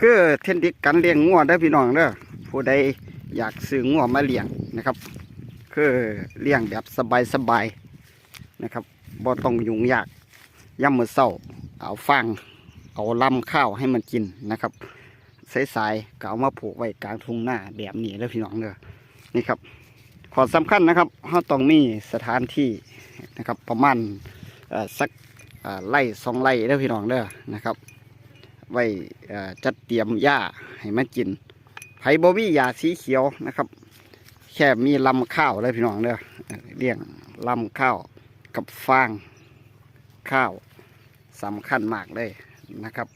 คือเทคนิคการเลี้ยงงัวเด้พี่น้องเด้อผู้ใดอยากซื้องัวมาเลี้ยงนะครับ คือเลี้ยงแบบสบายๆนะครับบ่ต้องยุ่งยากย่ำมือเศร้าเอาฟางเอาลำข้าวให้มันกินนะครับสายๆก็เอามาผูกไว้กลางทุ่งหน้าแบบนี้เด้อพี่น้องเด้อนี่ครับขอสำคัญนะครับเราต้องมีสถานที่นะครับประมาณสักไร่สองไร่เด้อพี่น้องเด้อนะครับ ไว้จัดเตรียมหญ้าให้มันกินไผ่บวี่หญ้าสีเขียวนะครับ แค่มีลำข้าวเลยพี่น้องเด้อเลี้ยงลำข้าวกับฟางข้าวสำคัญมากเลยนะครับ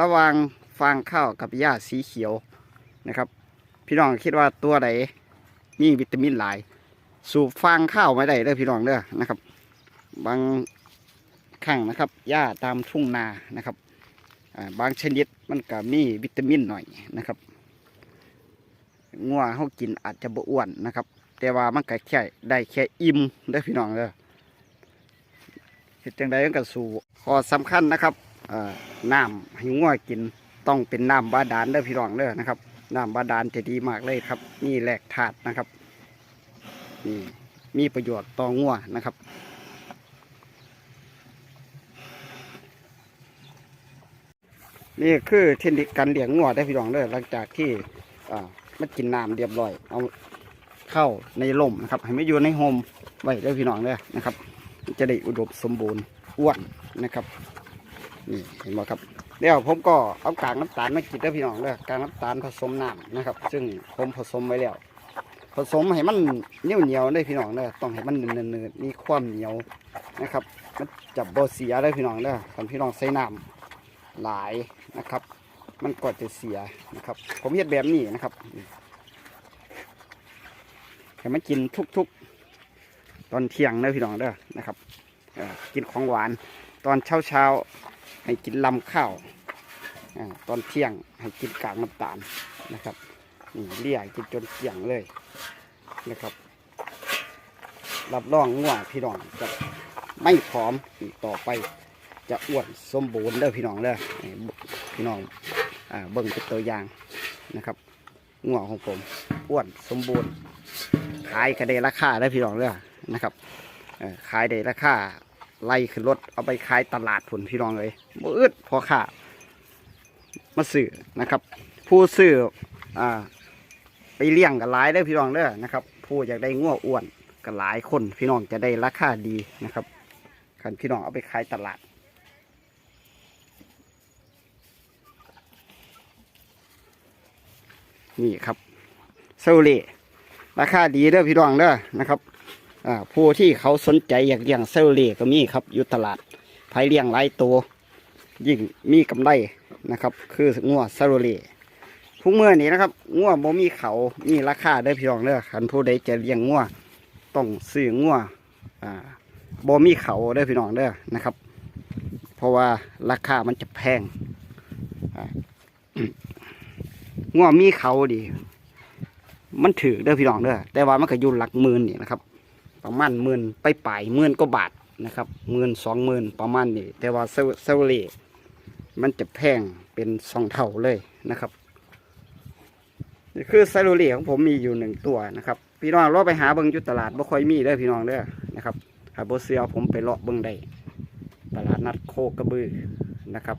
ระหว่างฟางข้าวกับหญ้าสีเขียวนะครับ พี่น้องคิดว่าตัวไหนมีวิตามินหลาย สูบฟางข้าวไม่ได้เด้อพี่น้องเด้อนะครับ บางครั้งนะครับหญ้าตามทุ่งนานะครับ บางชนิดมันก็มีวิตามินหน่อยนะครับงัวเขากินอาจจะบอ้วนนะครับ แต่ว่ามันก็แค่ได้แค่อิ่มเด้พี่น้องเด้อเห็ดจังใดก็สู่ข้อสำคัญนะครับน้ำให้งัวกินต้องเป็นน้ำบาดาลเด้อพี่น้องเด้อนะครับน้ำบาดาลจะดีมากเลยครับ นี่แหลกธาตุนะครับนี่มีประโยชน์ต่องัวนะครับ นี่คือเทคนิคการเลี้ยงงัวได้พี่น้องเด้อหลังจากที่มันกินน้ำเรียบร้อย เอาเข้าในร่มนะครับ ให้ไม่อยู่ในโฮมไว้ได้พี่น้องเด้อนะครับ จะได้อุดมสมบูรณ์อ้วนนะครับนี่เห็นไหมครับเดี๋ยวผมก็เอากากน้ำตาลมากินได้พี่น้องเด้อกากน้ำตาลผสมน้ำนะครับ ซึ่งผมผสมไว้แล้วผสมให้มันเหนียวเหนียวได้พี่น้องเด้อต้องให้มันเนืดๆมีความเหนียวนะครับ มันจะบ่เสียได้พี่น้องเด้อคันพี่น้องใส่น้ำหลาย นะครับ มันก็จะเสียนะครับ ผมเฮ็ดแบบนี้นะครับให้มันกินทุกๆ ตอนเที่ยงเด้อพี่น้องเด้อนะครับกินของหวาน ตอนเช้าเช้าๆให้กินลำข้าวตอนเที่ยงให้กินกากน้ำตาลนะครับนี่เลี่ยกินจนเกลี่ยงเลยนะครับ รับรองง่วงพี่น้องจะไม่ผอมอีกต่อไปจะอ้วนสมบูรณ์เด้อพี่น้องเด้อ พี่น้องอ่าเบิ่งเป็นตัวอย่างนะครับงัวของผมอ้วนสมบูรณ์ ขายก็ได้ราคาได้พี่น้องเด้อนะครับขายได้ราคาไล่ขึ้นรถเอาไปขายตลาดผลพี่น้องเลยมืดพอค่ามาซื้อนะครับ ผู้ซื้ออ่าไปเลี้ยงกันหลายได้อพี่น้องเด้อนะครับ ผู้อยากได้งัวอ้วนก็หลายคน พี่น้องจะได้ราคาดีนะครับคันพี่น้องเอาไปขายตลาด นี่ครับเซลเล่ราคาดีเด้อพี่น้องเด้อนะครับอ่าผู้ที่เขาสนใจอยากเลี้ยงเซลเล่ก็มีครับอยู่ตลาดไผเลี้ยงหลายตัวยิ่งมีกำไรนะครับ คืองัวเซลเล่ผู้เมื่อนี้นะครับงัวบ่มีเขามีราคาเด้อพี่น้องเด้อคันผู้ใดจะเลี้ยงงัวต้องซื้องัวอ่าบ่มีเขาเด้อพี่น้องเด้อนะครับ เพราะว่าราคามันจะแพงอ่า ง่วมีเขาดี มันถือเด้อพี่น้องเด้อแต่ว่ามันก็อยู่หลักหมื่นนี่นะครับ ประมาณหมื่นไปปลายหมื่นก็บาทนะครับหมื่นสองหมื่นประมาณนี้แต่ว่าเซลเซลเลมันจะแพงเป็นสองเท่าเลยนะครับนี่คือไซโรเล่ของผมมีอยู่หนึ่งตัวนะครับ พี่น้องเราไปหาเบิ้งอยู่ตลาดบ่ค่อยมีเด้อพี่น้องเด้อนะครับหาโบเซียผมไปเลาะเบิ้งได้ตลาดนัดโคกระบือนะครับ